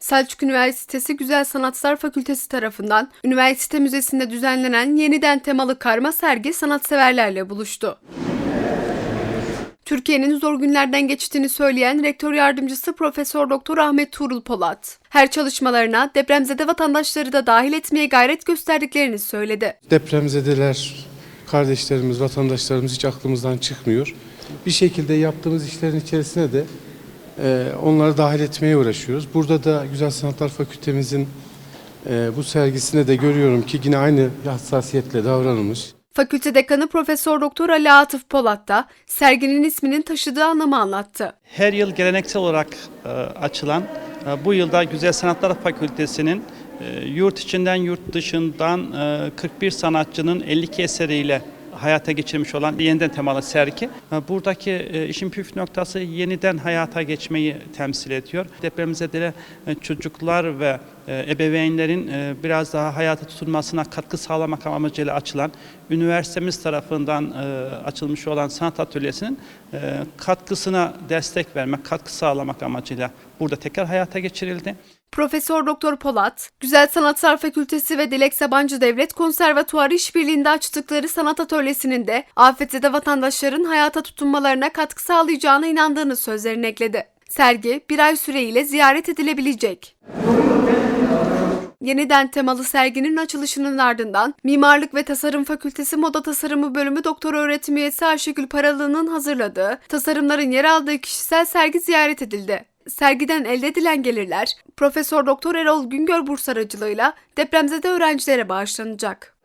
Selçuk Üniversitesi Güzel Sanatlar Fakültesi tarafından üniversite müzesinde düzenlenen yeniden temalı karma sergi sanatseverlerle buluştu. Türkiye'nin zor günlerden geçtiğini söyleyen rektör yardımcısı Profesör Doktor Ahmet Tuğrul Polat, her çalışmalarına depremzede vatandaşları da dahil etmeye gayret gösterdiklerini söyledi. Depremzedeler, kardeşlerimiz, vatandaşlarımız hiç aklımızdan çıkmıyor. Bir şekilde yaptığımız işlerin içerisine de onları dahil etmeye uğraşıyoruz. Burada da Güzel Sanatlar Fakültemizin e, bu sergisine de görüyorum ki yine aynı hassasiyetle davranılmış. Fakülte dekanı Profesör Doktor Ali Atıf Polat da serginin isminin taşıdığı anlamı anlattı. Her yıl geleneksel olarak e, açılan e, bu yılda Güzel Sanatlar Fakültesi'nin yurt içinden yurt dışından e, 41 sanatçının 52 eseriyle hayata geçirmiş olan yeniden temalı sergi. Buradaki e, işin püf noktası yeniden hayata geçmeyi temsil ediyor. Depremzedele e, çocuklar ve ebeveynlerin e, biraz daha hayata tutunmasına katkı sağlamak amacıyla açılan üniversitemiz tarafından e, açılmış olan sanat atölyesinin e, katkısına destek vermek, katkı sağlamak amacıyla burada tekrar hayata geçirildi. Profesör Doktor Polat, Güzel Sanatlar Fakültesi ve Dilek Sabancı Devlet Konservatuarı işbirliğinde açtıkları sanat atölyesinin de afetzede vatandaşların hayata tutunmalarına katkı sağlayacağına inandığını sözlerine ekledi. Sergi bir ay süreyle ziyaret edilebilecek. Yeniden temalı serginin açılışının ardından Mimarlık ve Tasarım Fakültesi Moda Tasarımı Bölümü Doktor Öğretim Üyesi Ayşegül Paralı'nın hazırladığı tasarımların yer aldığı kişisel sergi ziyaret edildi. Sergiden elde edilen gelirler Profesör Doktor Erol Güngör burs aracılığıyla depremzede öğrencilere bağışlanacak.